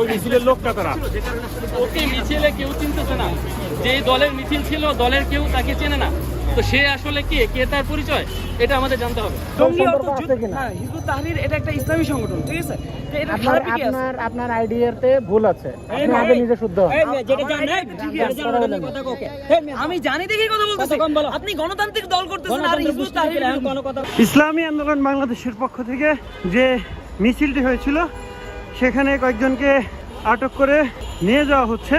ওই মিছিলের লোক কাতারা ওকে মিছিলে কেউ চিনতেছে না। যে দলের মিছিল ছিল দলের কেউ তাকে চেনে না। তো সে আসলে কে? কে তার পরিচয়? এটা আমাদের জানতে হবে। জঙ্গি অর্থ যুদ্ধ- হ্যাঁ, হিজবুত তাহরীর এটা একটা ইসলামী সংগঠন ঠিক আছে? আপনার খারাপ কি আছে? আপনার আপনার আইডিয়াতে ভুল আছে। আপনি আগে নিজে শুদ্ধ আমি জানি দেখে কথা বলতেছি। আপনি গণতান্ত্রিক দল করতেছেন আর হিজবুত তাহরীর ইসলামী আন্দোলন বাংলাদেশের পক্ষ থেকে যে মিছিলটি হয়েছিল সেখানে কয়েকজনকে আটক করে নিয়ে যাওয়া হচ্ছে।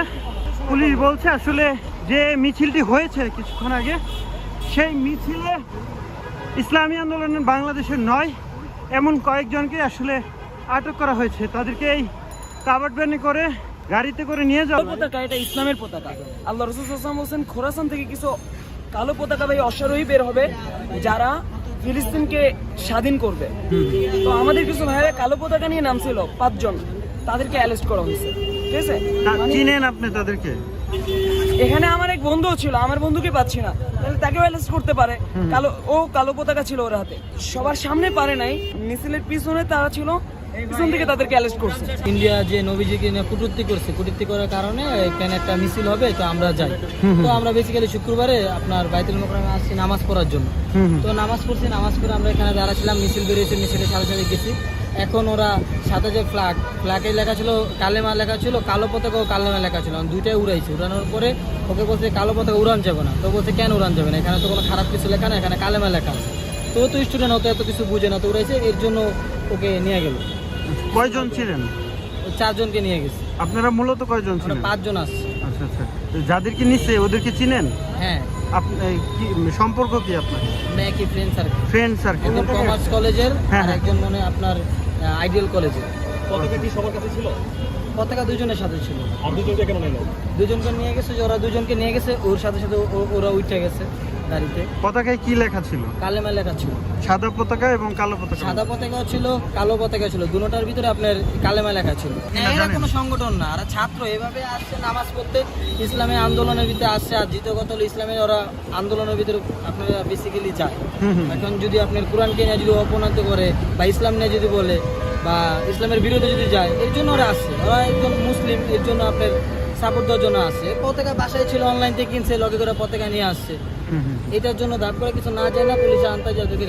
পুলিশ বলছে আসলে যে মিছিলটি হয়েছে কিছুক্ষণ আগে, সেই মিছিলে ইসলামী আন্দোলনের বাংলাদেশের নয়, এমন কয়েকজনকে আসলে আটক করা হয়েছে। তাদেরকে এই কাবাড ভ্যানে করে গাড়িতে করে নিয়ে যাওয়া পতাকা, এটা ইসলামের পতাকা। আল্লাহ রসুল হোসেন খোরাসান থেকে কিছু কালো পতাকা ভাই অশ্বারোহী বের হবে, যারা ফিলিস্তিনকে স্বাধীন করবে। তো আমাদের কিছু ভাইয়েরা কালো পতাকা নিয়ে নামছিল পাঁচজন। তাদেরকে অ্যারেস্ট করা হয়েছে। ঠিক আছে? মানে চিনেন আপনি তাদেরকে? এখানে আমার এক বন্ধু ছিল আমার বন্ধুকে পাচ্ছি না। তাহলে তাকেও অ্যারেস্ট করতে পারে। কালো ও কালো পতাকা ছিল ওর হাতে। সবার সামনে পারে নাই। মিছিলের পিছনে তারা ছিল। পিছন থেকে তাদেরকে অ্যারেস্ট করছে। ইন্ডিয়া যে নবীজিকে নিয়ে কুটুর্তি করছে কুটুর্তি করার কারণে এখানে একটা মিছিল হবে তো আমরা যাই। তো আমরা বেসিক্যালি শুক্রবারে আপনার বাইতুল মোকরামে আসছি নামাজ পড়ার জন্য। তো নামাজ পড়ছি নামাজ পড়ে আমরা এখানে যারা ছিলাম মিছিল বেরিয়েছে মিছিলের সাথে সাথে গেছি। এখন ওরা সাথে যে ফ্ল্যাগ ফ্ল্যাগে লেখা ছিল কালেমা লেখা ছিল কালো পতাকা ও কালেমা লেখা ছিল। দুইটাই উড়াইছে। উড়ানোর পরে ওকে বলছে কালো পতাকা উড়ান যাবে না। তো বলছে কেন উড়ান যাবে না? এখানে তো কোনো খারাপ কিছু লেখা না এখানে কালেমা লেখা আছে। তো তো স্টুডেন্ট হতো এত কিছু বুঝে না তো উড়াইছে। এর জন্য ওকে নিয়ে গেল। কয়জন ছিলেন? চারজনকে নিয়ে গেছে। আপনারা মূলত কয়জন ছিলেন? পাঁচজন আসছি আচ্ছা আচ্ছা। তো যাদেরকে নিচ্ছে ওদেরকে চিনেন? হ্যাঁ। আপনি কি সম্পর্ক কি আপনার? একই ফ্রেন্ড সার্কেল ফ্রেন্ড সার্কেল একজন কমার্স কলেজের হ্যাঁ, আর হ্যাঁ। একজন মনে আপনার আইডিয়াল কলেজের পতাকা কি সবার কাছে ছিল? পতাকা দুজনের সাথে ছিল। আর দুজনকে কেন নিল? দুজনকে নিয়ে গেছে যে ওরা দুজনকে নিয়ে গেছে ওর সাথে সাথে ও- ওরা উঠে গেছে। গাড়িতে। পতাকায় কি লেখা ছিল? কালেমা লেখা ছিল। সাদা পতাকা এবং কালো পতাকা। সাদা পতাকাও ছিল কালো পতাকা ছিল। দুটোটার ভিতরে আপনার কালেমা লেখা ছিল। এরা কোনো সংগঠন না আর ছাত্র। এভাবে আসছে নামাজ পড়তে ইসলামের আন্দোলনের ভিতরে আসছে আর হলো ইসলামের ওরা আন্দোলনের ভিতরে আপনারা বেসিক্যালি যায়। এখন যদি আপনার কোরআনকে নিয়ে যদি অপমানিত করে বা ইসলাম নিয়ে যদি বলে বা ইসলামের বিরুদ্ধে যদি যায় এর জন্য ওরা আসছে। ওরা একজন মুসলিম এর জন্য আপনার সাপোর্ট দেওয়ার জন্য আসছে পতাকা বাসায় ছিল অনলাইন থেকে কিনছে লগে করে পতাকা নিয়ে আসছে। এটার জন্য দাপ করে কিছু না যায় না পুলিশ আনতে যায় গাড়ি